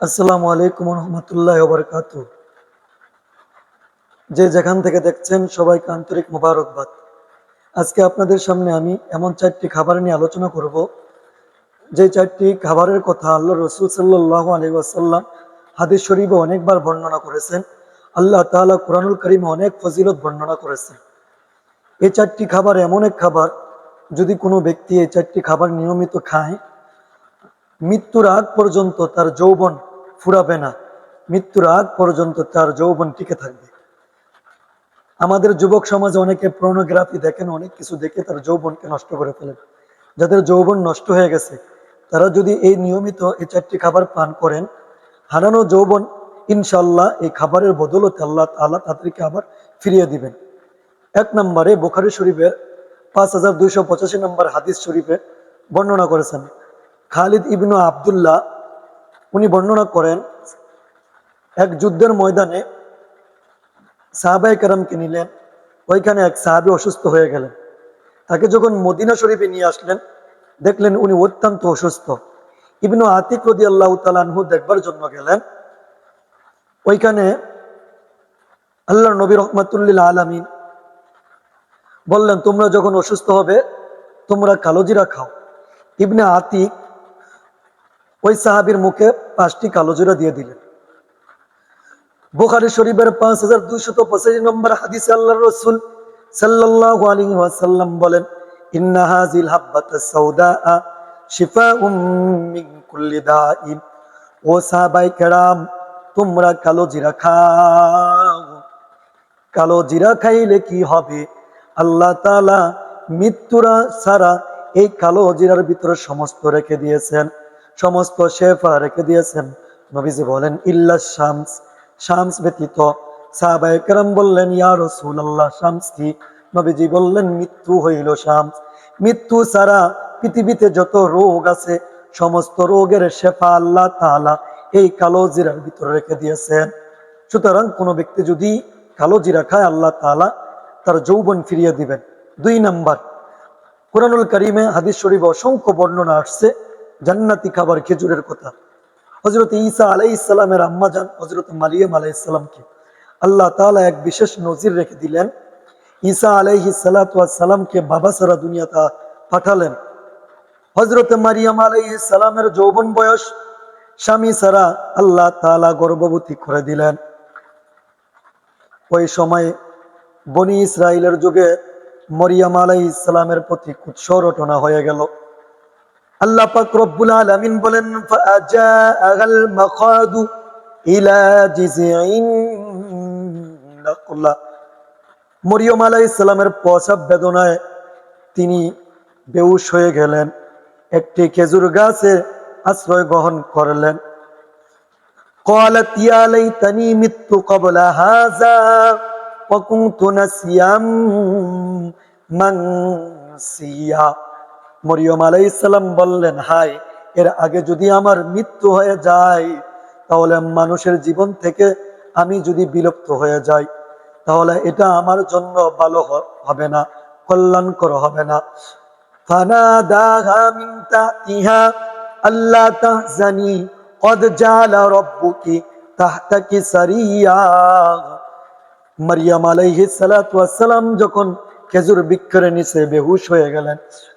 আসসালামু আলাইকুম রহমতুল্লাহ বরকাত যে যেখান থেকে দেখছেন, সবাইকে আন্তরিক মোবারকবাদ। আজকে আপনাদের সামনে আমি এমন চারটি খাবার নিয়ে আলোচনা করব। যে চারটি খাবারের কথা আল্লাহ রসুল সাল্লাহ আলী ওয়াসাল্লাম হাদিস শরীফে অনেকবার বর্ণনা করেছেন। আল্লাহ তাআলা কোরআনুল করিমে অনেক ফজিলত বর্ণনা করেছেন। এই চারটি খাবার এমন এক খাবার, যদি কোনো ব্যক্তি এই চারটি খাবার নিয়মিত খায়, মৃত্যুর আগ পর্যন্ত তার যৌবন ফুরাবে না। মৃত্যুর আগ পর্যন্ত তার যৌবন টিকে থাকবে। আমাদের যুবক সমাজে অনেকে প্রোনোগ্রাফি দেখেন, অনেক কিছু দেখে তার যৌবনকে নষ্ট করে ফেলেন। যাদের যৌবন নষ্ট হয়ে গেছে, তারা যদি এই নিয়মিত এই চারটি খাবার পান করেন, হারানো যৌবন ইনশাল্লাহ এই খাবারের বদলতে আল্লাহ তাআলা তাদেরকে আবার ফিরিয়ে দিবেন। এক নম্বরে বোখারি শরীফের পাঁচ হাজার দুইশো পঁচাশি নম্বর হাদিস শরীফে বর্ণনা করেছেন, খালিদ ইবনু আবদুল্লাহ উনি বর্ণনা করেন, এক যুদ্ধের ময়দানে সাহাবাই কারামকে নিলেন, ওইখানে এক সাহাবি অসুস্থ হয়ে গেলেন। তাকে যখন মদিনা শরীফে নিয়ে আসলেন, দেখলেন উনি অত্যন্ত অসুস্থ। ইবনু আতিক রদি আল্লাহ তালানহু দেখবার জন্য গেলেন। ওইখানে আল্লাহ নবী রহমতুল্লিল আলমিন বললেন, তোমরা যখন অসুস্থ হবে, তোমরা কালোজিরা খাও। ইবনে আতিক ওই সাহাবির মুখে পাঁচটি কালোজিরা দিয়ে দিলেন। বুখারি শরীফের পাঁচ হাজার দুইশত পঁচাশি নম্বর হাদিসে আল্লাহ রসুল সাল্লাল্লাহু আলাইহি ওয়াসাল্লাম বলেন, ইন্না হাযিল হাব্বাতা কুল্লি দাইন ও সাহাবাই কেরাম, তোমরা কালো জিরা খাও। কালো জিরা খাইলে কি হবে? আল্লাহ তাআলা মৃত্যুরা সারা এই কালো জিরার ভিতরে সমস্ত রেখে দিয়েছেন। সমস্ত শেফা রেখে দিয়েছেন। নবীজি বলেন, ইল্লা শামস। শামস ব্যতীত সাহাবায়ে কেরাম বললেন, ইয়া রাসূলুল্লাহ, শামস কি? নবীজি বললেন, মৃত্যু হইল শামস। মৃত্যু ছাড়া পৃথিবীতে যত রোগ আছে, সমস্ত রোগের শেফা আল্লাহ তাআলা এই কালো জিরার ভিতরে রেখে দিয়েছেন। সুতরাং কোনো ব্যক্তি যদি কালো জিরা খায়, আল্লাহ তাআলা তার যৌবন ফিরিয়ে দিবেন। দুই নাম্বার, কোরআনুল করিমে হাদিস শরীফ অসংখ্য বর্ণনা আসছে। জান্নাতি খাবার খেজুরের কথা। হজরত ঈসা আলাই ইসলামের আম্মা যান হজরত মারিয়াম আলাই ইসলামকে আল্লাহ তাআলা এক বিশেষ নজির রেখে দিলেন। ঈসা আলাইহি সালাতামকে বাবা সারা দুনিয়াতে পাঠালেন। হজরত মারিয়াম আলাইহি সালামের যৌবন বয়স স্বামী সারা আল্লাহ তাআলা গর্ভবতী করে দিলেন। ওই সময় বনি ইসরায়েলের যুগে মরিয়াম আলাই ইসলামের প্রতি কুৎসর রটনা হয়ে গেল। আল্লাহ পাক রব্বুল আলামিন বলেন ফাজাআল মাখাদু ইলা জিযইন নাকলা মরিয়ম আলাইহিস সালামের প্রসব বেদনায় তিনি বেহুশ হয়ে গেলেন একটি খেজুর গাছে আশ্রয় গ্রহণ করলেন قالت يا ليتني مت قبل هذا وكنت نسيا منسيا মরিয়ম আলাই ইসলাম বললেন হাই এর আগে যদি আমার মৃত্যু হয়ে যায়, তাহলে মানুষের জীবন থেকে আমি যদি বিলুপ্ত হয়ে যাই, তাহলে এটা আমার জন্য ভালো হবে না, কল্যাণকর হবে না। যখন খেজুর বিক্ষরে নিচে বেহুশ হয়ে গেলেন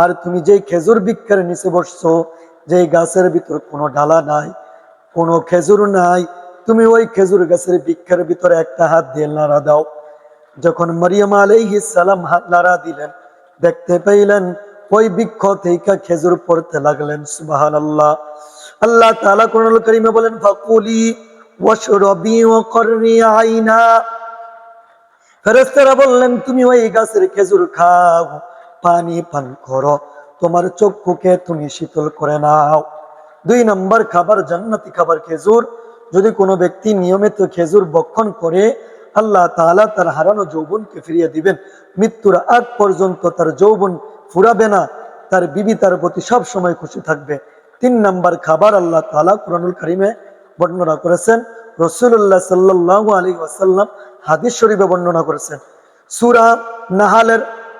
আর তুমি যে খেজুর বৃক্ষের নিচে বসছো যে গাছের ভিতর কোনো ডালা নাই, কোনো খেজুর নাই, তুমি ওই খেজুর গাছের বৃক্ষের ভিতরে একটা হাত দিয়ে নাড়া দাও। যখন মরিয়ম আলাইহিস সালাম হাত নাড়া দিলেন, দেখতে পাইলেন ওই বৃক্ষ থেকে খেজুর পড়তে লাগলেন, সুবহানাল্লাহ। আল্লাহ তাআলা কোরআনুল কারীমে বলেন, ফাকুলি ওয়াশরাবি ওয়াকরনি আইনা। ফেরেশতারা বললেন, তুমি ওই গাছের খেজুর খাও। পানি পান করো, তোমার চক্ষুকে তুমি শীতল করে নাও। দুই নম্বর খাবার জান্নাতি খাবার খেজুর। যদি কোনো ব্যক্তি নিয়মিত খেজুর বক্ষণ করে, আল্লাহ তাআলা তার হারানো যৌবনকে ফিরিয়ে দিবেন। মৃত্যুর আগ পর্যন্ত তার যৌবন ফুরাবে না, তার বিবি তার প্রতি সব সময় খুশি থাকবে। তিন নাম্বার খাবার আল্লাহ তাআলা কোরআনুল কারিমে বর্ণনা করেছেন রসুল্লাহ সাল্লাহ আলী ওয়াসাল্লাম হাদিস শরীফে বর্ণনা করেছেন। সুরা নাহালের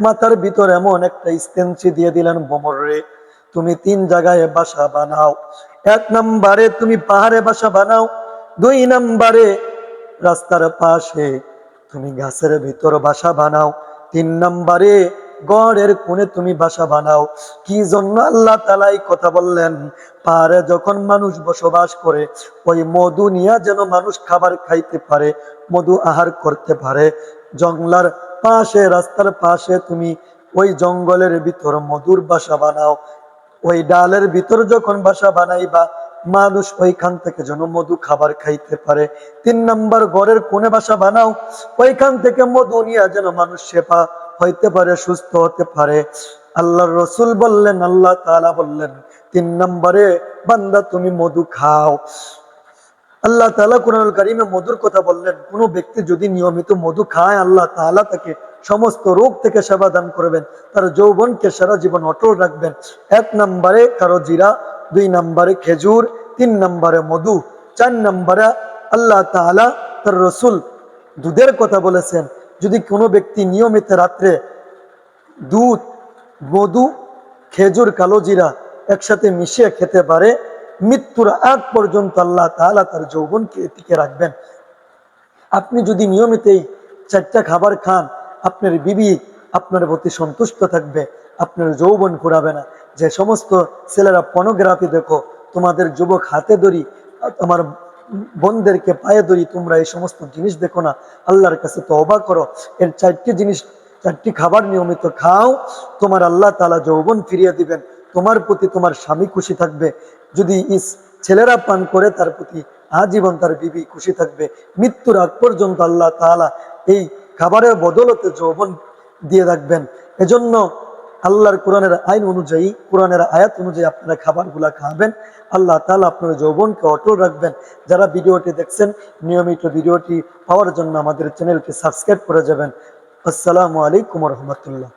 মাথার ভিতর এমন একটা স্টেন্সি দিয়ে দিলেন বোমর রে। তুমি তিন জায়গায় বাসা বানাও। এক নম্বরে তুমি পাহাড়ে বাসা বানাও। দুই নম্বরে রাস্তার পাশে তুমি গাছের ভিতর বাসা বানাও। তিন নম্বরে গড়ের কোণে তুমি বাসা বানাও। কি জন্য আল্লাহ তালাই কথা বললেন? পাহাড়ে যখন মানুষ বসবাস করে, ওই মধু নিয়ে যেন মানুষ খাবার খাইতে পারে, মধু আহার করতে পারে। জঙ্গলার পাশে, রাস্তার পাশে তুমি ওই জঙ্গলের ভিতর মধুর বাসা বানাও। ওই ডালের ভিতর যখন বাসা বানাইবা, মানুষ ওইখান থেকে যেন মধু খাবার খাইতে পারে। তিন নম্বর ঘরের কোণে বাসা বানাও। ওইখান থেকে মধু নিয়ে যেন মানুষ সেপা হইতে পারে, সুস্থ হতে পারে। আল্লাহর রসুল বললেন, আল্লাহ তাআলা বললেন, তিন নম্বরে বান্দা তুমি মধু খাও। আল্লাহ তাআলা কোরআনুল কারিমে মধুর কথা বললেন, কোনো ব্যক্তি যদি নিয়মিত মধু খায়, আল্লাহ তাআলা তাকে সমস্ত রোগ থেকে সেবা দান করবেন, তার যৌবনকে সারা জীবন অটল রাখবেন। এক নম্বরে কারও জিরা, দুই নম্বরে খেজুর, তিন নম্বরে মধু, চার নম্বরে আল্লাহ তাআলা তার রসুল দুধের কথা বলেছেন। যদি কোনো ব্যক্তি নিয়মিত রাত্রে দুধ, মধু, খেজুর, কালো জিরা একসাথে মিশিয়ে খেতে পারে, মৃত্যুর আগ পর্যন্ত আল্লাহ তাআলা তার যৌবনকে টিকে রাখবেন। আপনি যদি নিয়মিত এই চারটা খাবার খান, আপনার বিবি আপনার প্রতি সন্তুষ্ট থাকবে, আপনার যৌবন ফুরাবে না। যে সমস্ত ছেলেরা পনোগ্রাফি দেখো, তোমাদের যুবক হাতে ধরি আমার বোনদেরকে পায়ে ধরি, তোমরা এই সমস্ত জিনিস দেখো না। আল্লাহর কাছে তো অবাক করো। এর চারটি জিনিস, চারটি খাবার নিয়মিত খাও। তোমার আল্লাহ তালা যৌবন ফিরিয়ে দিবেন। তোমার প্রতি তোমার স্বামী খুশি থাকবে। যদি ইস ছেলেরা পান করে, তার প্রতি আজীবন তার বিবি খুশি থাকবে। মৃত্যুর আগ পর্যন্ত আল্লাহ তাআলা এই খাবারের বদলতে যৌবন দিয়ে রাখবেন। এজন্য আল্লাহর কোরআনের আইন অনুযায়ী, কোরআনের আয়াত অনুযায়ী আপনারা খাবারগুলা খাবেন। আল্লাহ তালা আপনার যৌবনকে অটল রাখবেন। যারা ভিডিওটি দেখছেন, নিয়মিত ভিডিওটি পাওয়ার জন্য আমাদের চ্যানেলকে সাবস্ক্রাইব করে যাবেন। আসসালামু আলাইকুম রহমতুল্লাহ।